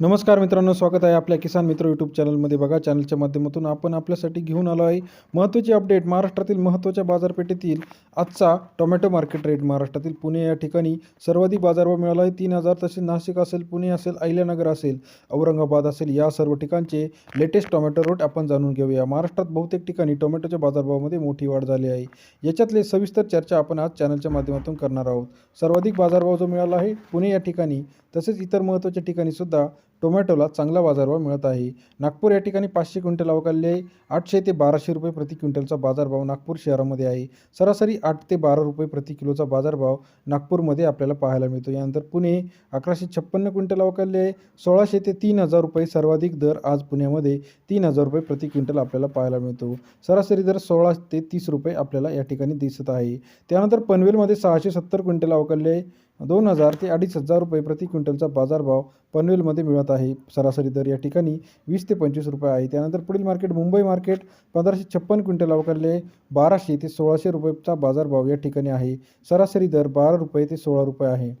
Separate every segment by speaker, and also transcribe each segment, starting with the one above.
Speaker 1: नमस्कार मित्रांनो स्वागत आहे आपल्या किसान मित्र यूट्यूब चॅनलमध्ये बघा चॅनलच्या माध्यमातून आपण आपल्यासाठी घेऊन आलो आहे महत्त्वाची अपडेट महाराष्ट्रातील महत्त्वाच्या बाजारपेठेतील आजचा टोमॅटो मार्केट रेट महाराष्ट्रातील पुणे या ठिकाणी सर्वाधिक बाजारभाव मिळाला आहे. तीन हजार तसेच नाशिक असेल पुणे असेल अहिल्यानगर असेल औरंगाबाद असेल या सर्व ठिकाणचे लेटेस्ट टोमॅटो रेट आपण जाणून घेऊया. महाराष्ट्रात बहुतेक ठिकाणी टोमॅटोच्या बाजारभावामध्ये मोठी वाढ झाली आहे. याच्यातले सविस्तर चर्चा आपण आज चॅनलच्या माध्यमातून करणार आहोत. सर्वाधिक बाजारभाव जो मिळाला आहे पुणे या ठिकाणी तसेच इतर महत्त्वाच्या ठिकाणी सुद्धा टोमॅटोला चांगला बाजारभाव मिळत आहे. नागपूर या ठिकाणी पाचशे क्विंटल अवकालले आठशे ते बाराशे रुपये प्रति क्विंटलचा बाजारभाव नागपूर शहरामध्ये आहे. सरासरी आठ ते बारा रुपये प्रति किलोचा बाजारभाव नागपूरमध्ये आपल्याला पाहायला मिळतो. यानंतर पुणे अकराशे छप्पन्न क्विंटल अवकालले सोळाशे ते तीन हजार रुपये सर्वाधिक दर आज पुण्यामध्ये तीन हजार रुपये प्रति क्विंटल आपल्याला पाहायला मिळतो. सरासरी दर सोळा ते तीस रुपये आपल्याला या ठिकाणी दिसत आहे. त्यानंतर पनवेलमध्ये सहाशे सत्तर क्विंटल अवकालले दोन हजार ते अडीच हजार रुपये प्रति क्विंटलचा बाजारभाव पनवेलमध्ये मिळत आहे. आहे. सरासरी दर या ठिकाणी वीस ते पंचवीस रुपये आहे. त्यानंतर पुढील मार्केट मुंबई मार्केट पंधराशे छप्पन क्विंटल अवकालले बाराशे ते सोळाशे रुपयेचा बाजारभाव या ठिकाणी आहे. सरासरी दर बारा रुपये ते सोळा रुपये आहे.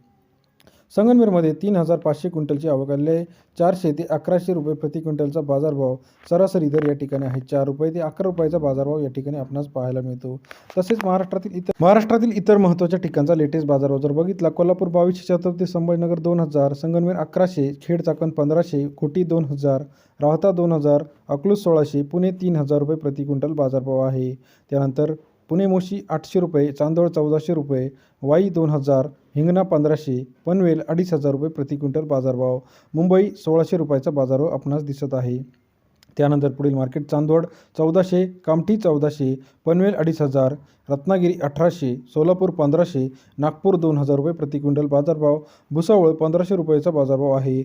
Speaker 1: संगमनेरमध्ये तीन हजार पाचशे क्विंटलची अवकालले चारशे ते अकराशे रुपये प्रति क्विंटलचा बाजारभाव सरासरी दर या ठिकाणी आहे. चार रुपये ते अकरा रुपयाचा बाजारभाव या ठिकाणी आपणास पाहायला मिळतो. तसेच महाराष्ट्रातील इतर महाराष्ट्रातील इतर महत्त्वाच्या ठिकाणचा लेटेस्ट बाजारभाव जर बघितला कोल्हापूर बावीसशे छत्रपती संभाजीनगर दोन हजार संगमनेर अकराशे खेड चाकण पंधराशे खोटी दोन हजार राहता दोन हजार अकलूज सोळाशे पुणे तीन हजार रुपये प्रति क्विंटल बाजारभाव आहे. त्यानंतर पुणे मोशी आठशे रुपये चांदोळ चौदाशे रुपये वाई दोन हजार हिंगणा पंधराशे पनवेल अडीच हजार रुपये प्रति क्विंटल बाजारभाव मुंबई सोळाशे रुपयाचा बाजारभाव आपणास दिसत आहे. त्यानंतर पुढील मार्केट चांदवड चौदाशे कामठी चौदाशे पनवेल अडीच हजार रत्नागिरी अठराशे सोलापूर पंधराशे नागपूर दोन हजार रुपये प्रति क्विंटल बाजारभाव भुसावळ पंधराशे रुपयाचा बाजारभाव आहे.